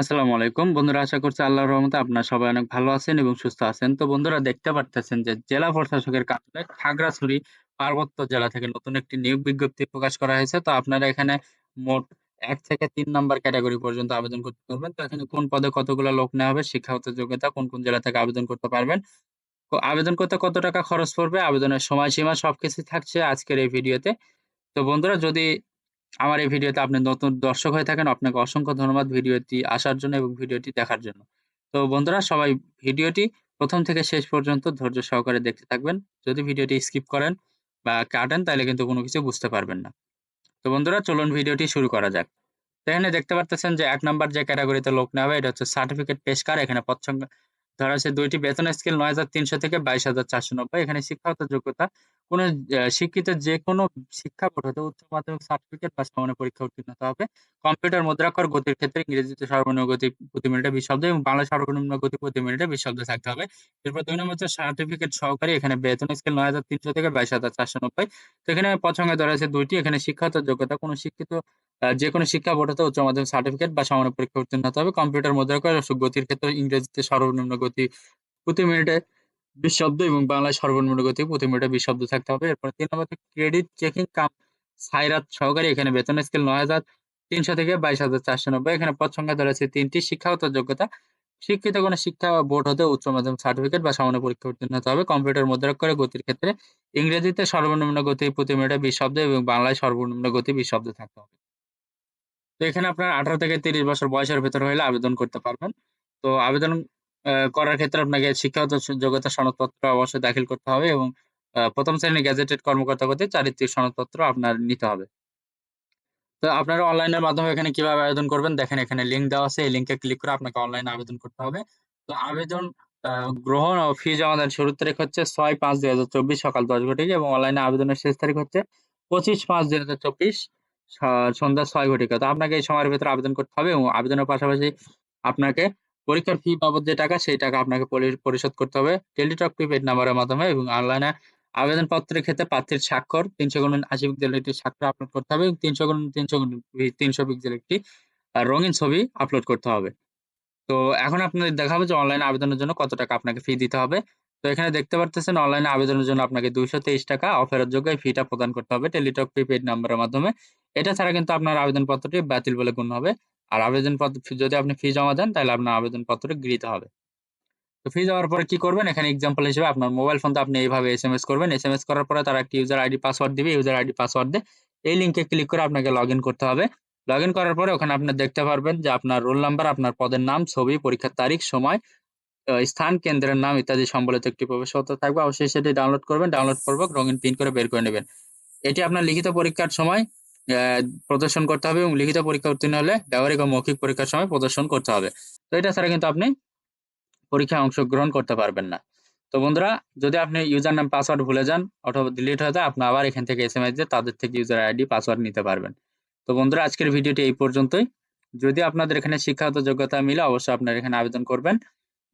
আসসালামু আলাইকুম। বন্ধুরা আশা করছি আল্লাহর রহমতে আপনারা সবাই অনেক ভালো আছেন এবং সুস্থ আছেন। তো বন্ধুরা দেখতে পারতেছেন যে জেলা প্রশাসকের কার্যালয় খাগড়াছড়ি পার্বত্য জেলা থেকে নতুন একটি নিয়োগ বিজ্ঞপ্তি প্রকাশ করা হয়েছে। তো আপনারা এখানে মোট এক থেকে তিন নাম্বার ক্যাটাগরি পর্যন্ত আবেদন করতে পারবেন। তো এখানে কোন পদে কতগুলো লোক নেওয়া হবে, শিক্ষাগত যোগ্যতা, কোন, কোন জেলা থেকে আবেদন করতে পারবেন। আবেদন করতে কত টাকা খরচ পড়বে, আবেদনের সময়সীমা সবকিছুই থাকছে আজকের এই ভিডিওতে। তো বন্ধুরা যদি আমার এই ভিডিওতে আপনি নতুন দর্শক হয়ে থাকেন, আপনাকে অসংখ্য ধন্যবাদ ভিডিওটি আসার জন্য এবং ভিডিওটি দেখার জন্য। তো বন্ধুরা সবাই ভিডিওটি প্রথম থেকে শেষ পর্যন্ত ধৈর্য সহকারে দেখতে থাকবেন। যদি ভিডিওটি স্কিপ করেন বা কাটেন তাহলে কিন্তু কোনো কিছু বুঝতে পারবেন না। তো বন্ধুরা চলুন ভিডিওটি শুরু করা যাক। তো এখানে দেখতে পারতেছেন যে এক নাম্বার যে ক্যাটেগরিতে লোক নেওয়া হবে এটা হচ্ছে সার্টিফিকেট পেশকার। এখানে পদ সংখ্যা ধরা হয়েছে ২ টি বেতন স্কেল ৯৩০০ থেকে ২২৪৯০ এখানে শিক্ষাগত যোগ্যতা, কোন শিক্ষিত যেকোনো শিক্ষা বোর্ড উচ্চ মাধ্যমিক সার্টিফিকেট বা সমমানের পরীক্ষা উত্তীর্ণ হতে হবে। কম্পিউটার মুদ্রাক্ষর, গতির ক্ষেত্রে ইংরেজিতে সর্বনিম্ন গতি প্রতি মিনিটে ২০ শব্দ এবং বাংলায় সর্বনিম্ন গতি প্রতি মিনিটে ২০ শব্দ থাকতে হবে। এরপর ২ নম্বর হচ্ছে সার্টিফিকেট সহকারে এখানে বেতন স্কেল ৯৩০০ থেকে ২২৪৯০ তো এখানে পদ ধরা হয়েছে ২ টি এখানে শিক্ষাগত যোগ্যতা, কোন শিক্ষিত আ যেকোনো শিক্ষা বোর্ড হতে উচ্চ মাধ্যমিক সার্টিফিকেট বা সমমানের পরীক্ষা উত্তীর্ণ হতে হবে। কম্পিউটার মুদ্রাক্ষর গতির ক্ষেত্রে ইংরেজিতে সর্বনিম্ন গতি প্রতি মিনিটে ২০ শব্দ এবং বাংলায় সর্বনিম্ন গতি প্রতি মিনিটে ২০ শব্দ থাকতে হবে। এরপর ৩ নম্বর ক্রেডিট চেকিং কাম সাইরাত সহকারী, এখানে বেতন স্কেল ৯৩০০ থেকে ২২৪৯০ এখানে পদ সংখ্যা ধরা হয়েছে ৩ শিক্ষাগত যোগ্যতা শিক্ষিত কোন শিক্ষা বোর্ড হতে উচ্চ মাধ্যমিক সার্টিফিকেট বা সামান্য পরীক্ষা উত্তীর্ণ হতে হবে। কম্পিউটার মুদ্রাক্ষরে গতির ক্ষেত্রে ইংরেজিতে সর্বনিম্ন গতি প্রতি মিনিটে ২০ শব্দ এবং বাংলায় সর্বনিম্ন গতি ২০ শব্দ থাকতে হবে। তো এখানে আপনার ১৮ থেকে ৩০ বছর বয়সের ভেতর হইলে আবেদন করতে পারবেন। তো আবেদন করার ক্ষেত্রে আপনাকে শিক্ষাগত যোগ্যতা সনদপত্র অবশ্যই দাখিল করতে হবে এবং ১ম শ্রেণির গেজেটেড কর্মকর্তা কর্তৃক চারিত্রিক সনদপত্র আপনার নিতে হবে। তো আপনারা অনলাইনের মাধ্যমে এখানে কীভাবে আবেদন করবেন দেখেন এখানে লিঙ্ক দেওয়া আছে। এই লিঙ্কে ক্লিক করে আপনাকে অনলাইনে আবেদন করতে হবে। তো আবেদন গ্রহণ ও ফি জমা দেওয়ার শুরুর তারিখ হচ্ছে ৬-৫-২০২৪ সকাল ১০ ঘটিকা এবং অনলাইনে আবেদনের শেষ তারিখ হচ্ছে ২৫-৫-২০২৪ স সন্ধ্যা ছয় ঘটিকা। তো আপনাকে এই সময়ের ভেতরে আবেদন করতে হবে এবং আবেদনের পাশাপাশি আপনাকে পরীক্ষার ফি বাবদ যে টাকা, সেই টাকা আপনাকে পরিশোধ করতে হবে টেলিটক প্রিপেইড নাম্বারের মাধ্যমে এবং অনলাইনে আবেদনপত্রের ক্ষেত্রে প্রার্থীর স্বাক্ষর ৩০০ গুণন ৮০ পিক্সেলের একটি স্বাক্ষর আপলোড করতে হবে এবং ৩০০ গুণন ৩০০ গুণন ৩০০ পিক্সেলের একটি রঙিন ছবি আপলোড করতে হবে। তো এখন আপনাদের দেখাবো যে অনলাইনে আবেদনের জন্য কত টাকা আপনাকে ফি দিতে হবে। তো এখানে দেখতে পারতেছেন অনলাইনে আবেদনের জন্য আপনাকে ২২৩ টাকা অফেরতযোগ্য এই ফিটা প্রদান করতে হবে টেলিটক প্রিপেইড নাম্বারের মাধ্যমে। এটা ছাড়া কিন্তু আপনার আবেদনপত্রটি বাতিল বলে গণ্য হবে। আর আবেদনপত্র যদি আপনি ফি জমা দেন তাহলে আপনার আবেদনপত্রটি গৃহীত হবে। তো ফি দেওয়ার পরে কি করবেন? এখানে এক্সাম্পল হিসেবে আপনার মোবাইল ফোন দিয়ে আপনি এইভাবে এসএমএস করবেন। এসএমএস করার পরে তারা একটি ইউজার আইডি পাসওয়ার্ড দিবে। ইউজার আইডি পাসওয়ার্ড দিয়ে এই লিঙ্কে ক্লিক করে আপনাকে লগইন করতে হবে। লগইন করার পরে ওখানে আপনি দেখতে পারবেন যে আপনার রোল নাম্বার, আপনার পদের নাম, ছবি, পরীক্ষার তারিখ, সময়, স্থান, কেন্দ্রের নাম ইত্যাদি সম্বলিত একটি প্রবেশপত্র থাকবে। অবশ্যই সেটি ডাউনলোড করবেন। ডাউনলোড পূর্বক রঙিন প্রিন্ট করে বের করে নেবেন। এটি আপনার লিখিত পরীক্ষার সময় প্রদর্শন করতে হবে এবং লিখিত পরীক্ষা উত্তীর্ণ হলে ব্যবহারিক ও মৌখিক পরীক্ষার সময় প্রদর্শন করতে হবে। তো এটা ছাড়া কিন্তু আপনি পরীক্ষায় অংশগ্রহণ করতে পারবেন না। তো বন্ধুরা যদি আপনি ইউজার নাম পাসওয়ার্ড ভুলে যান অথবা ডিলিট হয়ে যায় আপনি আবার এখান থেকে এসএমএস দিয়ে তাদের থেকে ইউজার আইডি পাসওয়ার্ড নিতে পারবেন। তো বন্ধুরা আজকের ভিডিওটি এই পর্যন্তই। যদি আপনাদের এখানে শিক্ষাগত যোগ্যতা মিলে অবশ্যই আপনারা এখানে আবেদন করবেন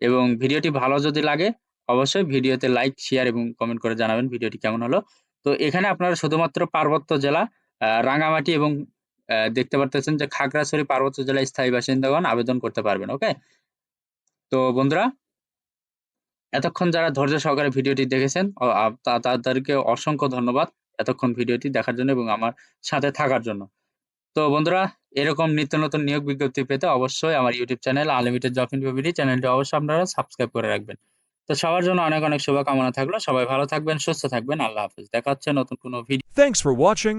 এবং ভিডিওটি ভালো যদি লাগে অবশ্যই ভিডিওতে লাইক, শেয়ার এবং কমেন্ট করে জানাবেন ভিডিওটি কেমন হলো। তো এখানে আপনারা শুধুমাত্র পার্বত্য জেলা আ রাঙ্গামাটি এবং দেখতে পারতেছেন যে খাগড়াছড়ি পার্বত্য জেলায় স্থায়ী বাসিন্দাগণ আবেদন করতে পারবেন। ওকে? তো বন্ধুরা এতক্ষণ যারা ধৈর্য সহকারে ভিডিওটি দেখেছেন তাদেরকে অসংখ্য ধন্যবাদ এতক্ষণ ভিডিওটি দেখার জন্য এবং আমার সাথে থাকার জন্য। তো বন্ধুরা এরকম নিত্য নতুন নিয়োগ বিজ্ঞপ্তি পেতে অবশ্যই আমার YouTube channel unlimited job info BD চ্যানেলটি অবশ্যই আপনারা সাবস্ক্রাইব করে রাখবেন। তো সবার জন্য অনেক, অনেক শুভকামনা থাকল। সবাই ভালো থাকবেন, সুস্থ থাকবেন। আল্লাহ হাফেজ। দেখা হচ্ছে নতুন কোনো video Thanks for watching.